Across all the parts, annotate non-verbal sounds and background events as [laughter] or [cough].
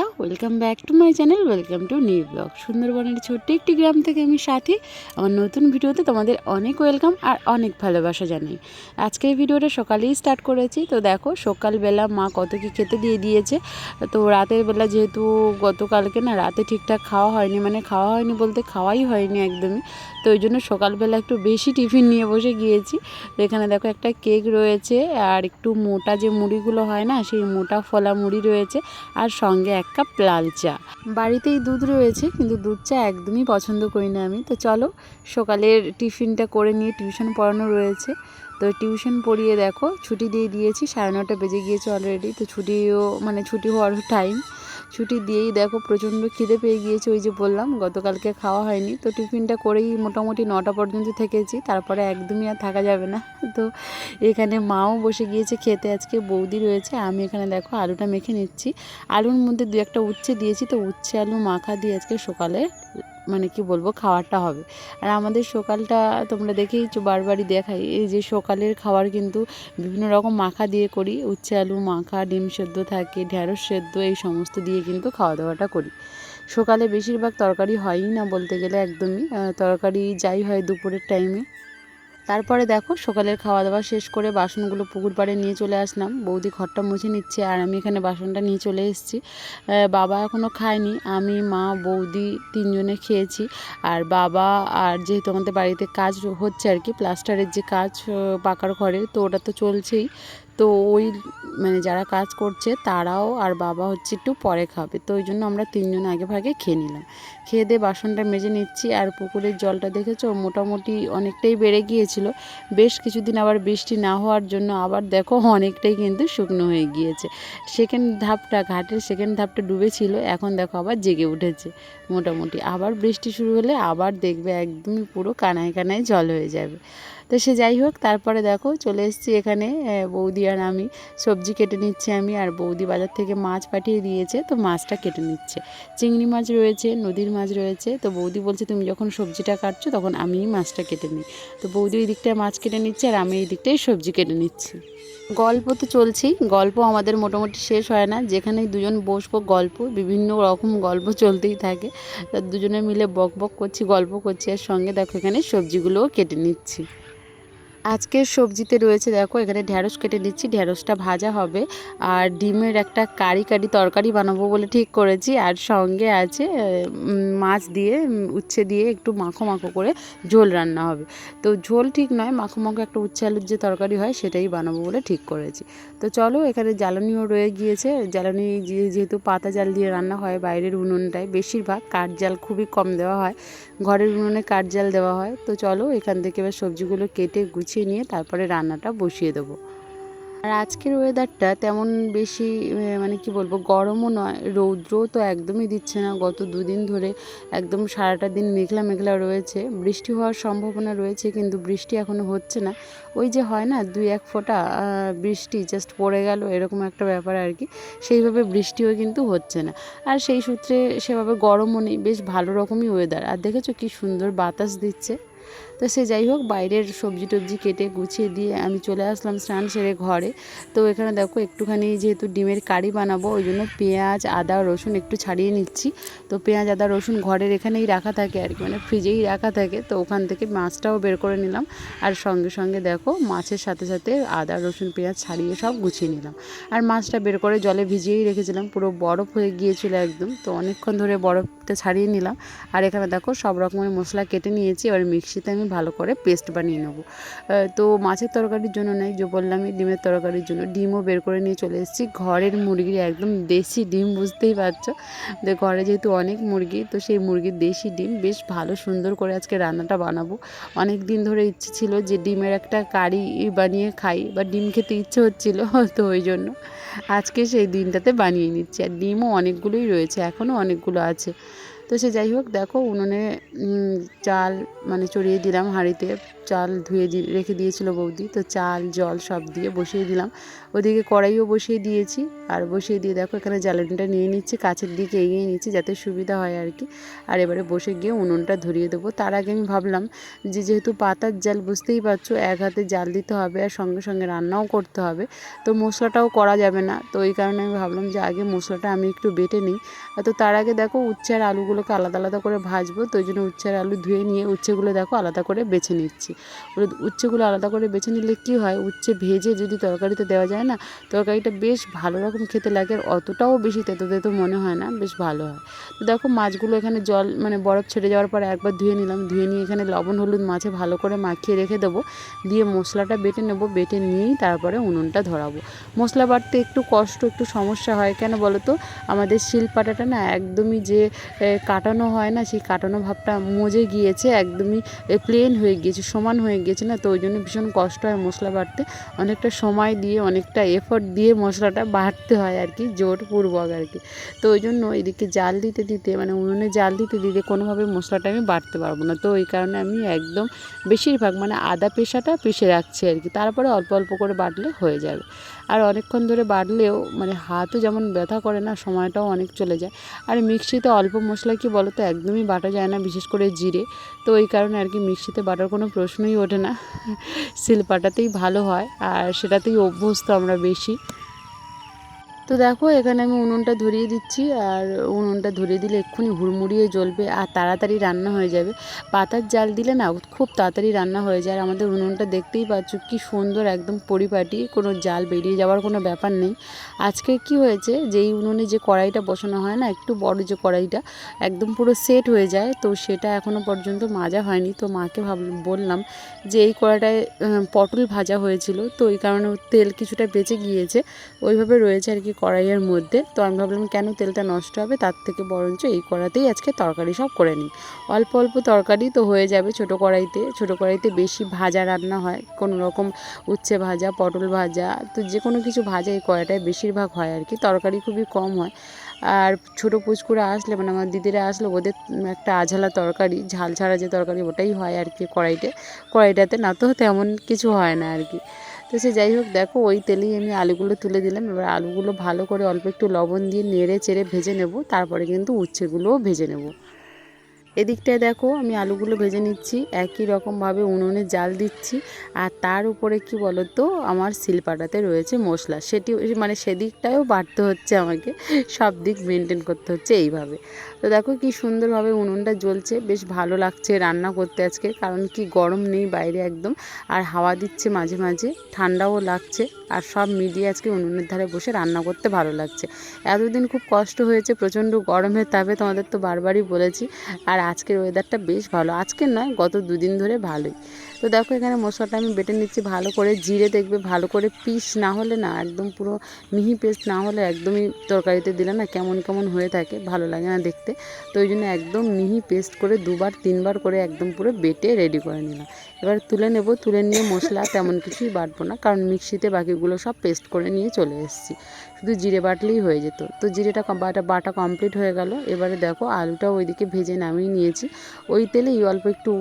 Hello বন্ধুরা welcome back to my channel welcome to new blog সুন্দরবনের ছোট্ট একটি গ্রাম থেকে আমি সাথী। আমার নতুন ভিডিওতে তোমাদের অনেক ওয়েলকাম আর অনেক ভালোবাসা জানাই। আজকের ভিডিওটা সকালেই স্টার্ট করেছি। তো দেখো, সকালবেলা মা কত কি খেতে দিয়ে দিয়েছে। তো রাতের বেলা যেহেতু গতকালকে না রাতে ঠিকঠাক খাওয়া হয়নি মানে খাওয়া হয়নি বলতে খাওয়াই হয়নি একদমই। তো ওই জন্য সকালবেলা একটু বেশি টিফিন নিয়ে বসে গিয়েছি। তো এখানে দেখো একটা কেক রয়েছে আর একটু মোটা যে মুড়িগুলো হয় না, সেই মোটা ফলা মুড়ি রয়েছে। আর সঙ্গে এক কাপ লাল চা। বাড়িতেই দুধ রয়েছে, কিন্তু দুধ চা একদমই পছন্দ করি না আমি। তো চলো, সকালের টিফিনটা করে নিয়ে টিউশন পড়ানো রয়েছে। তো টিউশন পড়িয়ে দেখো, ছুটি দিয়ে দিয়েছি, সাড়ে নটা বেজে গিয়েছে অলরেডি তো ছুটিও মানে ছুটি হওয়ার টাইম ছুটি দিয়েই দেখো প্রচণ্ড খিদে পেয়ে গিয়েছে, ওই যে বললাম, গতকালকে খাওয়া হয়নি। তো টিফিনটা করেই মোটামুটি নটা পর্যন্ত থেকেছি, তারপরে একদমই আর থাকা যাবে না। [laughs] তো এখানে মাও বসে গিয়েছে খেতে, আজকে বৌদি রয়েছে, আমি এখানে দেখো আলুটা মেখে নিচ্ছি। আলুর মধ্যে দু একটা উচ্ছে দিয়েছি, তো উচ্ছে, আলু মাখা দিয়ে আজকে সকালে মানে কি বলব, খাওয়ারটা হবে। আর আমাদের সকালটা তোমরা দেখেই বারবারই দেখাই। এই যে সকালের খাবার কিন্তু বিভিন্ন রকম মাখা দিয়ে করি। উচ্ছে আলু মাখা, ডিম সেদ্ধ থাকে ঢ্যাঁড়স সেদ্ধ, এই সমস্ত দিয়ে কিন্তু খাওয়া দাওয়াটা করি। সকালে বেশিরভাগ তরকারি হয়ই না বলতে গেলে একদমই। তরকারি যাই হয় দুপুরের টাইমে তারপরে দেখো সকালের খাওয়া দাওয়া শেষ করে বাসনগুলো পুকুর পাড়ে নিয়ে চলে আসলাম। বৌদি ঘরটা মুছে নিচ্ছে আর আমি এখানে বাসনটা নিয়ে চলে এসেছি। বাবা এখনও খায়নি, আমি, মা, বৌদি তিনজনে খেয়েছি। আর বাবা আর যেহেতু আমাদের বাড়িতে কাজ হচ্ছে আর কি, প্লাস্টারের যে কাজ পাকার ঘরে, তো ওটা তো চলছেই। তো ওই মানে যারা কাজ করছে তারাও আর বাবা হচ্ছে একটু পরে খাবে। তো ওই জন্য আমরা তিনজন আগে ভাগে খেয়ে নিলাম। খেয়ে দিয়ে বাসনটা মেজে নিচ্ছি আর পুকুরের জলটা দেখেছ? মোটামুটি অনেকটাই বেড়ে গিয়েছিল। বেশ কিছুদিন আবার বৃষ্টি না হওয়ার জন্য আবার দেখো অনেকটাই কিন্তু শুকনো হয়ে গিয়েছে। সেকেন্ড ধাপটা, ঘাটের সেকেন্ড ধাপটা ডুবেছিল, এখন দেখো আবার জেগে উঠেছে মোটামুটি। আবার বৃষ্টি শুরু হলে আবার দেখবে একদমই পুরো কানায় কানায় জল হয়ে যাবে। তো সে যাই হোক, তারপরে দেখো চলে এসেছি এখানে বৌদি আর আমি। সবজি কেটে নিচ্ছি আমি আর বৌদি বাজার থেকে মাছ পাঠিয়ে দিয়েছে, তো মাছটা কেটে নিচ্ছে। চিংড়ি মাছ রয়েছে, নদীর মাছ রয়েছে, তো বৌদি বলছে, তুমি যখন সবজিটা কাটছো তখন আমিই মাছটা কেটে নিই। তো বৌদি ওই দিকটায় মাছ কেটে নিচ্ছে আর আমি এই দিকটায় সবজি কেটে নিচ্ছি। গল্প তো চলছেই গল্প আমাদের মোটামুটি শেষ হয় না। যেখানেই দুজন বসবো গল্প, বিভিন্ন রকম গল্প চলতেই থাকে। দুজনে মিলে বক বক করছি, গল্প করছি আর সঙ্গে দেখো এখানে সবজিগুলোও কেটে নিচ্ছি। আজকের সবজিতে রয়েছে, দেখো, এখানে ঢ্যাঁড়স কেটে নিচ্ছি। ঢ্যাঁড়সটা ভাজা হবে। আর ডিমের একটা কারি কারি তরকারি বানাবো বলে ঠিক করেছি। আর সঙ্গে আছে মাছ দিয়ে উচ্ছে দিয়ে একটু মাখো মাখো করে ঝোল রান্না হবে। তো ঝোল ঠিক নয়, মাখো মাখো একটা উচ্ছে আলুর যে তরকারি হয়, সেটাই বানাবো বলে ঠিক করেছি। তো চলো, এখানে জ্বালানিও রয়ে গিয়েছে। জ্বালানি যেহেতু পাতা জাল দিয়ে রান্না হয়, বাইরের উনুনটায় বেশিরভাগ কাঠ জাল খুবই কম দেওয়া হয়। ঘরের উনুনে কাঠ জাল দেওয়া হয়। তো চলো, এখান থেকে এবার সবজিগুলো কেটে গুছিয়ে নিয়ে তারপরে রান্নাটা বসিয়ে দেবো। আর আজকের ওয়েদারটা তেমন বেশি মানে কি বলব, গরমও নয়, রৌদ্রও তো একদমই দিচ্ছে না। গত দুদিন ধরে একদম সারাটা দিন মেঘলা মেঘলা রয়েছে। বৃষ্টি হওয়ার সম্ভাবনা রয়েছে, কিন্তু বৃষ্টি এখনও হচ্ছে না। ওই যে হয় না, দুই এক ফোঁটা বৃষ্টি জাস্ট পড়ে গেল, এরকম একটা ব্যাপার আর কি। সেইভাবে বৃষ্টিও কিন্তু হচ্ছে না। আর সেই সূত্রে সেভাবে গরমও নেই, বেশ ভালো রকমই ওয়েদার আর দেখেছ কি সুন্দর বাতাস দিচ্ছে। তো সে যাই হোক, বাইরের সবজি টবজি কেটে গুছিয়ে দিয়ে আমি চলে আসলাম স্নান সেরে ঘরে। তো এখানে দেখো, একটুখানি যেহেতু ডিমের কারি বানাবো, ওই জন্য পেঁয়াজ, আদা, রসুন একটু ছাড়িয়ে নিচ্ছি। তো পেঁয়াজ, আদা, রসুন ঘরের এখানেই রাখা থাকে আর কি মানে ফ্রিজেই রাখা থাকে। তো ওখান থেকে মাছটাও বের করে নিলাম। আর সঙ্গে সঙ্গে দেখো, মাছের সাথে সাথে আদা, রসুন, পেঁয়াজ ছাড়িয়ে সব গুছিয়ে নিলাম। আর মাছটা বের করে জলে ভিজিয়েই রেখেছিলাম, পুরো বরফ হয়ে গিয়েছিল একদম। তো অনেকক্ষণ ধরে বরফটা ছাড়িয়ে নিলাম। আর এখানে দেখো, সব রকমের মশলা কেটে নিয়েছি, এবার মিক্সিতে আমি ভালো করে পেস্ট বানিয়ে নেব। তো মাছের তরকারির জন্য নয়, যে বললামই ডিমের তরকারির জন্য, ডিমও বের করে নিয়ে চলে এসেছি। ঘরের মুরগির একদম দেশি ডিম, বুঝতেই পারছ? তো ঘরে যেহেতু অনেক মুরগি, তো সেই মুরগির দেশি ডিম বেশ ভালো, সুন্দর করে আজকে রান্নাটা বানাবো। অনেক দিন ধরে ইচ্ছে ছিল যে ডিমের একটা কারি বানিয়ে খাই, বা ডিম খেতে ইচ্ছে হচ্ছিল, [laughs] তো ওই জন্য আজকে সেই দিনটাতে বানিয়ে নিচ্ছি। আর ডিমও অনেকগুলোই রয়েছে, এখনও অনেকগুলো আছে। তো সে যাই হোক, দেখো উনুনে চাল মানে চড়িয়ে দিলাম হাঁড়িতে। চাল ধুয়ে রেখে দিয়েছিল বৌদি। তো চাল, জল সব দিয়ে বসিয়ে দিলাম। ওদিকে কড়াইও বসিয়ে দিয়েছি। আর বসিয়ে দিয়ে দেখো এখানে জ্বালানিটা নিয়ে নিচ্ছি, কাছের দিকে এগিয়ে নিচ্ছি যাতে সুবিধা হয় আর কি। আর এবারে বসে গিয়ে উনুনটা ধরিয়ে দেবো। তার আগে আমি ভাবলাম যে যেহেতু পাতার জাল বুঝতেই পারছ, এক হাতে জাল দিতে হবে আর সঙ্গে সঙ্গে রান্নাও করতে হবে। তো মশলাটাও করা যাবে না। তো ওই কারণে আমি ভাবলাম যে আগে মশলাটা আমি একটু বেটে নিই। তো তার আগে দেখো উচ্ছে আর আলুগুলোকে আলাদা আলাদা করে ভাজবো, তো ওই জন্য উচ্ছে আর আলু ধুয়ে নিয়ে উচ্ছেগুলো দেখো আলাদা করে বেছে নিচ্ছি। উচ্ছেগুলো আলাদা করে বেছে নিলে কি হয়? উচ্ছে ভেজে যদি তরকারিতে দেওয়া যায় না, তরকারিটা বেশ ভালো রকম খেতে লাগে আর অতটাও বেশি তেতো তেতো মনে হয় না, বেশ ভালো হয়। তো দেখো মাছগুলো এখানে জল মানে বরফ ছেড়ে যাওয়ার পর একবার ধুয়ে নিলাম, ধুয়ে নিয়ে এখানে লবণ, হলুদ মাছে ভালো করে মাখিয়ে রেখে দেবো। দিয়ে মশলাটা বেটে নেব, বেটে নিয়েই তারপরে উনুনটা ধরাবো। মশলা বাটতে একটু কষ্ট, একটু সমস্যা হয়, কেন বলো তো আমাদের শিলপাটাটা না একদমই যে কাটানো হয় না, সেই কাটানো ভাবটা মজে গিয়েছে, একদমই প্লেন হয়ে গিয়েছে, সমান হয়ে গিয়েছে না, তো ওই জন্য ভীষণ কষ্ট হয় মশলা বাটতে অনেকটা সময় দিয়ে, অনেকটা এফোর্ট দিয়ে মশলাটা বাটতে হয় আর কি জোরপূর্বক আর কি তো ওই জন্য এদিকে জাল দিতে দিতে মানে উনুনে জাল দিতে দিতে কোনোভাবে মশলাটা আমি বাটতে পারব না। তো ওই কারণে আমি একদম বেশিরভাগ মানে আদা পেশাটা পিষে রাখছি আর কি তারপরে অল্প অল্প করে বাটলে হয়ে যাবে। আর অনেকক্ষণ ধরে বাটলেও মানে হাতও যেমন ব্যথা করে না, সময়টাও অনেক চলে যায়। আর মিক্সিতে অল্প মশলা কি বলো তো একদমই বাটা যায় না, বিশেষ করে জিরে। তো ওই কারণে আর কি মিক্সিতে বাটার কোনো প্রশ্নই ওঠে না। শিলপাটাতেই ভালো হয়, আর সেটাতেই অভ্যস্ত আমরা বেশি। তো দেখো, এখানে আমি উনুনটা ধরিয়ে দিচ্ছি আর উনুনটা ধরিয়ে দিলে এক্ষুনি হুড়মুড়িয়ে জ্বলবে আর তাড়াতাড়ি রান্না হয়ে যাবে। পাতার জাল দিলে না খুব তাড়াতাড়ি রান্না হয়ে যায় আর আমাদের উনুনটা দেখতেই পাচ্ছ কি সুন্দর একদম পরিপাটি, কোনো জাল বেরিয়ে যাওয়ার কোনো ব্যাপার নেই। আজকে কি হয়েছে, যেই উনুনে যে কড়াইটা বসানো হয় না, একটু বড় যে কড়াইটা, একদম পুরো সেট হয়ে যায়, তো সেটা এখনও পর্যন্ত মাজা হয়নি। তো মাকে ভাব, বললাম যে এই কড়াইটায় পটল ভাজা হয়েছিল, তো ওই কারণে তেল কিছুটা বেঁচে গিয়েছে, ওইভাবে রয়েছে আর কি কড়াইয়ের মধ্যে তো আমি ভাবলাম কেন তেলটা নষ্ট হবে? তার থেকে বরঞ্চ এই কড়াতেই আজকে তরকারি সব করে নিই। অল্প অল্প তরকারি তো হয়ে যাবে ছোটো কড়াইতে। ছোটো কড়াইতে বেশি ভাজা রান্না হয়। কোনো রকম উচ্ছে ভাজা, পটল ভাজা, তো যে কোনো কিছু ভাজা এই কড়াইটায় বেশিরভাগ হয় আর কি। তরকারি খুবই কম হয়। আর ছোটো পুচকুরা আসলে মানে আমার দিদিরা আসলে ওদের একটা আঝালা তরকারি ঝাল ছাড়া যে তরকারি ওটাই হয় আর কি কড়াইতে। কড়াইটাতে না তো তেমন কিছু হয় না আর কি। তো সে যাই হোক, দেখো ওই তেলেই আমি আলুগুলো তুলে দিলাম। এবার আলুগুলো ভালো করে অল্প একটু লবণ দিয়ে নেড়ে চেড়ে ভেজে নেব। তারপরে কিন্তু উচ্ছেগুলোও ভেজে নেব। এদিকটায় দেখো, আমি আলুগুলো ভেজে নিচ্ছি, একই রকমভাবে উনুনে জাল দিচ্ছি, আর তার উপরে কি বলো তো আমার শিলপাটাতে রয়েছে মশলা। সেটি মানে সেদিকটাও বাড়তে হচ্ছে আমাকে, সব দিক মেনটেন করতে হচ্ছে এইভাবে। তো দেখো কি সুন্দরভাবে উনুনটা জ্বলছে, বেশ ভালো লাগছে রান্না করতে আজকে, কারণ কি গরম নেই বাইরে একদম, আর হাওয়া দিচ্ছে মাঝে মাঝে, ঠান্ডাও লাগছে, আর সব মিডিয়ে আজকে উনুনের ধারে বসে রান্না করতে ভালো লাগছে। এতদিন খুব কষ্ট হয়েছে, প্রচণ্ড গরমের তাপে তোমাদের তো বারবারই বলেছি, আর আজকের ওয়েদারটা বেশ ভালো। আজকের নয় গত দুদিন ধরে ভালোই। তো দেখো এখানে মশলাটা আমি বেটে নিচ্ছি ভালো করে জিরে দেখবে, ভালো করে পিস না হলে না, একদম পুরো মিহি পেস্ট না হলে একদমই তরকারিতে দিলে না কেমন কেমন হয়ে থাকে, ভালো লাগে না দেখতে। তো ওই জন্য একদম মিহি পেস্ট করে দুবার, তিনবার করে একদম পুরো বেটে রেডি করে নিলাম। এবার তুলে নেব, তুলে নিয়ে মশলা তেমন কিছুই বাটবো না, কারণ মিক্সিতে বাকিগুলো সব পেস্ট করে নিয়ে চলে এসেছি। শুধু জিরে বাটলেই হয়ে যেত। তো জিরেটা বাটা বাটা কমপ্লিট হয়ে গেল। এবারে দেখো আলুটা ওইদিকে ভেজে নামিয়ে নিয়েছি। ওই তেলেই অল্প একটু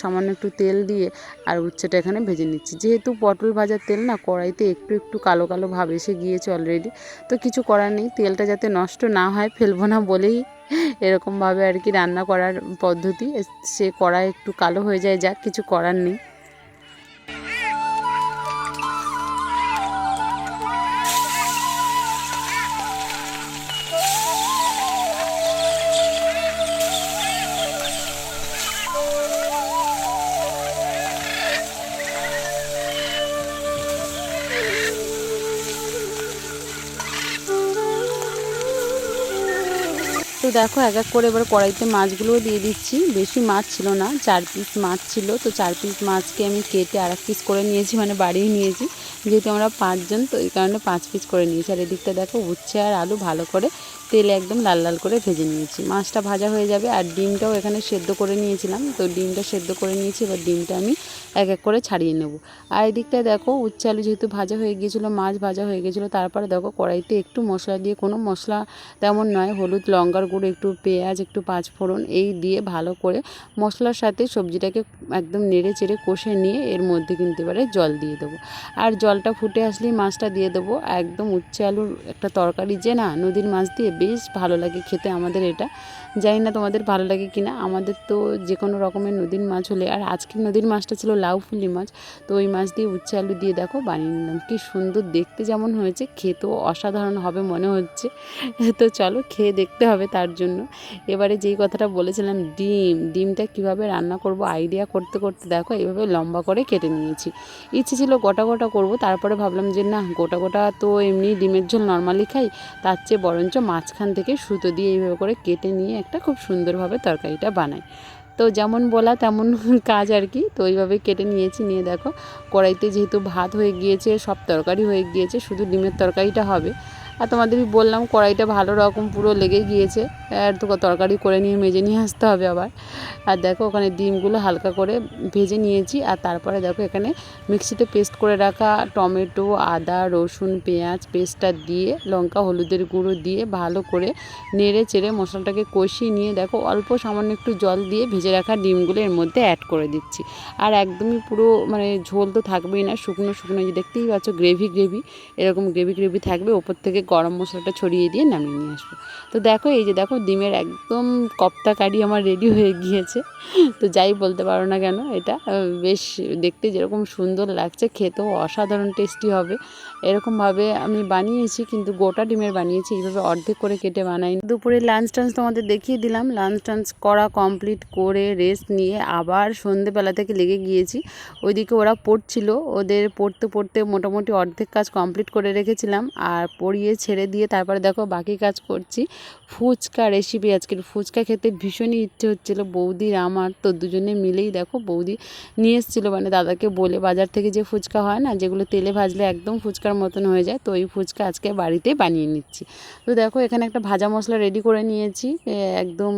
সামান্য একটু তেল দিয়ে আর উচ্ছেটা এখানে ভেজে নিচ্ছি। যেহেতু পটল ভাজার তেল না, কড়াইতে একটু একটু কালো কালো ভাব এসে গিয়েছে অলরেডি তো কিছু করার নেই। তেলটা যাতে নষ্ট না হয়, ফেলব না বলেই এরকমভাবে আর কি রান্না করার পদ্ধতি। সে কড়াই একটু কালো হয়ে যায়, যাক, কিছু করার নেই। দেখো, এক এক করে এবার কড়াইতে মাছগুলোও দিয়ে দিচ্ছি। বেশি মাছ ছিল না, চার পিস মাছ ছিল। তো চার পিস মাছকে আমি কেটে আর পিস করে নিয়েছি মানে বাড়িয়ে নিয়েছি। যেহেতু আমরা পাঁচজন, তো এই কারণে পাঁচ পিস করে নিয়েছি। আর এদিকটা দেখো, উচ্ছে আর আলু ভালো করে তেলে একদম লাল লাল করে ভেজে নিয়েছি। মাছটা ভাজা হয়ে যাবে। আর ডিমটাও এখানে সেদ্ধ করে নিয়েছিলাম। তো ডিমটা সেদ্ধ করে নিয়েছি। এবার ডিমটা আমি এক এক করে ছাড়িয়ে নেব। আর এদিকটা দেখো, উচ্ছে আলু যেহেতু ভাজা হয়ে গিয়েছিল, মাছ ভাজা হয়ে গিয়েছিল, তারপরে দেখো কড়াইতে একটু মশলা দিয়ে, কোনো মশলা তেমন নয়, হলুদ, লঙ্কার গুঁড়ো, একটু পেঁয়াজ, একটু পাঁচফোড়ন এই দিয়ে ভালো করে মশলার সাথে সবজিটাকে একদম নেড়ে চেড়ে কষে নিয়ে এর মধ্যে কিন্তু এবারে জল দিয়ে দেবো। আর জলটা ফুটে আসলেই মাছটা দিয়ে দেবো। একদম উচ্ছে আলুর একটা তরকারি যে না, নদীর মাছ দিয়ে বেশ ভালো লাগে খেতে আমাদের এটা। জানি না তোমাদের ভালো লাগে কি না আমাদের তো যে কোনো রকমের নদীর মাছ হলে, আর আজকের নদীর মাছটা ছিল লাউ ফুলি মাছ, তো ওই মাছ দিয়ে উচ্ছে আলু দিয়ে দেখো বানিয়ে নিলাম। কি সুন্দর দেখতে যেমন হয়েছে, খেতেও অসাধারণ হবে মনে হচ্ছে। তো চলো খেয়ে দেখতে হবে তার জন্য। এবারে যেই কথাটা বলেছিলাম, ডিম, ডিমটা কীভাবে রান্না করব আইডিয়া করতে করতে দেখো এইভাবে লম্বা করে কেটে নিয়েছি। ইচ্ছে ছিল গোটা গোটা করব, তারপরে ভাবলাম যে না, গোটা গোটা তো এমনি ডিমের ঝোল নর্মালি খাই, তার চেয়ে বরঞ্চ মাঝখান থেকে সুতো দিয়ে এইভাবে করে কেটে নিয়ে একটা খুব সুন্দরভাবে তরকারিটা বানাই। তো যেমন বলা তেমন [laughs] কাজ আর কি। তো ওইভাবে কেটে নিয়েছি, নিয়ে দেখো, কড়াইতে যেহেতু ভাত হয়ে গিয়েছে, সব তরকারি হয়ে গিয়েছে, শুধু ডিমের তরকারিটা হবে। আর তোমাদের বললাম, কড়াইটা ভালো রকম পুরো লেগে গিয়েছে। আর তো তরকারি করে নিয়ে মেজে নিয়ে আসতে হবে আবার। আর দেখো ওখানে ডিমগুলো হালকা করে ভেজে নিয়েছি। আর তারপরে দেখো এখানে মিক্সিতে পেস্ট করে রাখা টমেটো, আদা, রসুন, পেঁয়াজ পেস্টটা দিয়ে, লঙ্কা, হলুদের গুঁড়ো দিয়ে ভালো করে নেড়ে চেড়ে মশলাটাকে কষিয়ে নিয়ে দেখো অল্প সামান্য একটু জল দিয়ে ভেজে রাখা ডিমগুলো এর মধ্যে অ্যাড করে দিচ্ছি। আর একদমই পুরো মানে ঝোল তো থাকবেই না, শুকনো শুকনো যে দেখতেই পাচ্ছ গ্রেভি গ্রেভি এরকম গ্রেভি গ্রেভি থাকবে, ওপর থেকে গরম মশলাটা ছড়িয়ে দিয়ে নামিয়ে নিয়ে আসব। তো দেখো, এই যে দেখো, ডিমের একদম কপ্তা কারি আমার রেডি হয়ে গিয়েছে। তো যাই বলতে পারো না কেন, এটা বেশ দেখতে যেরকম সুন্দর লাগছে, খেতেও অসাধারণ টেস্টি হবে। এরকমভাবে আমি বানিয়েছি, কিন্তু গোটা ডিমের বানিয়েছি, এইভাবে অর্ধেক করে কেটে বানাই দুপুরে লাঞ্চ টাঞ্চ তোমাদের দেখিয়ে দিলাম। লাঞ্চ টাঞ্চ করা কমপ্লিট করে রেস্ট নিয়ে আবার সন্ধেবেলা থেকে লেগে গিয়েছি। ওইদিকে ওরা পড়ছিল, ওদের পড়তে পড়তে মোটামুটি অর্ধেক কাজ কমপ্লিট করে রেখেছিলাম। আর পড়িয়ে ছেড়ে দিয়ে তারপরে দেখো বাকি কাজ করছি। ফুচকা রেসিপি আজকের ফুচকা খেতে ভীষণই ইচ্ছে হচ্ছিল। বৌদির আমার তো দুজনে মিলেই দেখো বৌদি নিয়ে এসেছিল। মানে দাদাকে বলে বাজার থেকে যে ফুচকা হয় না, যেগুলো তেলে ভাজলে একদম ফুচকার মতন হয়ে যায়, তো ওই ফুচকা আজকে বাড়িতে বানিয়ে নিচ্ছি। তো দেখো এখানে একটা ভাজা মশলা রেডি করে নিয়েছি। একদম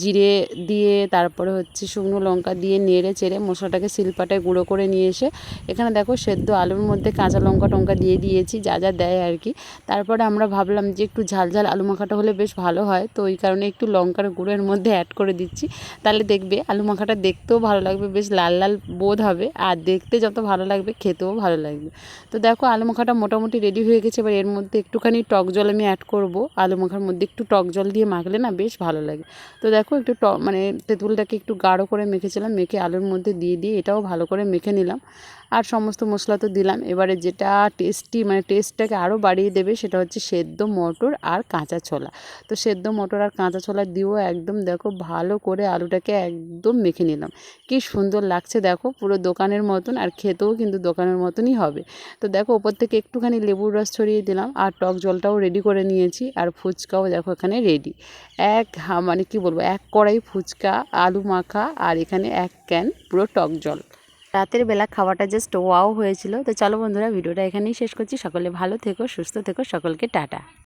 জিরে দিয়ে, তারপরে হচ্ছে শুকনো লঙ্কা দিয়ে নেড়ে চেড়ে মশলাটাকে শিলপাটায় গুঁড়ো করে নিয়ে এসে এখানে দেখো সেদ্ধ আলুর মধ্যে কাঁচা লঙ্কা টঙ্কা দিয়ে দিয়েছি, যা যা দেয় আর কি। তারপরে আমরা ভাবলাম যে একটু ঝাল ঝাল আলু মাখাটা হলে বেশ ভালো হয়। তো ওই কারণে একটু লঙ্কার গুঁড়োর মধ্যে অ্যাড করে দিচ্ছি। তাহলে দেখবে আলু মাখাটা দেখতেও ভালো লাগবে, বেশ লাল লাল বোধ হবে। আর দেখতে যত ভালো লাগবে, খেতেও ভালো লাগবে। তো দেখো আলু মাখাটা মোটামুটি রেডি হয়ে গেছে। এবার এর মধ্যে একটুখানি টক জল আমি অ্যাড করব। আলু মাখার মধ্যে একটু টক জল দিয়ে মাখলে না বেশ ভালো লাগে। তো দেখো একটু মানে তেঁতুলটাকে একটু গাঢ় করে মেখেছিলাম। মেখে আলুর মধ্যে দিয়ে দিয়ে এটাও ভালো করে মেখে নিলাম। আর সমস্ত মশলা তো দিলাম। এবারে যেটা টেস্টি মানে টেস্টটাকে আরও বাড়িয়ে দেবে সেটা হচ্ছে সেদ্ধ মটর আর কাঁচা ছোলা। তো সেদ্ধ মটর আর কাঁচা ছোলা দিয়েও একদম দেখো ভালো করে আলুটাকে একদম মেখে নিলাম। কি সুন্দর লাগছে দেখো পুরো দোকানের মতন আর খেতেও কিন্তু দোকানের মতনই হবে। তো দেখো ওপর থেকে একটুখানি লেবুর রস ছড়িয়ে দিলাম আর টক জলটাও রেডি করে নিয়েছি আর ফুচকাও দেখো এখানে রেডি এক মানে কি বলব? এক কড়াই ফুচকা, আলু মাখা আর এখানে এক ক্যান পুরো টক জল। রাতের বেলা খাওয়াটা জাস্ট ওয়াও হয়েছিল। তো চলো বন্ধুরা, ভিডিওটা এখানেই শেষ করছি। সকলে ভালো থেকো, সুস্থ থেকো, সকলকে টাটা।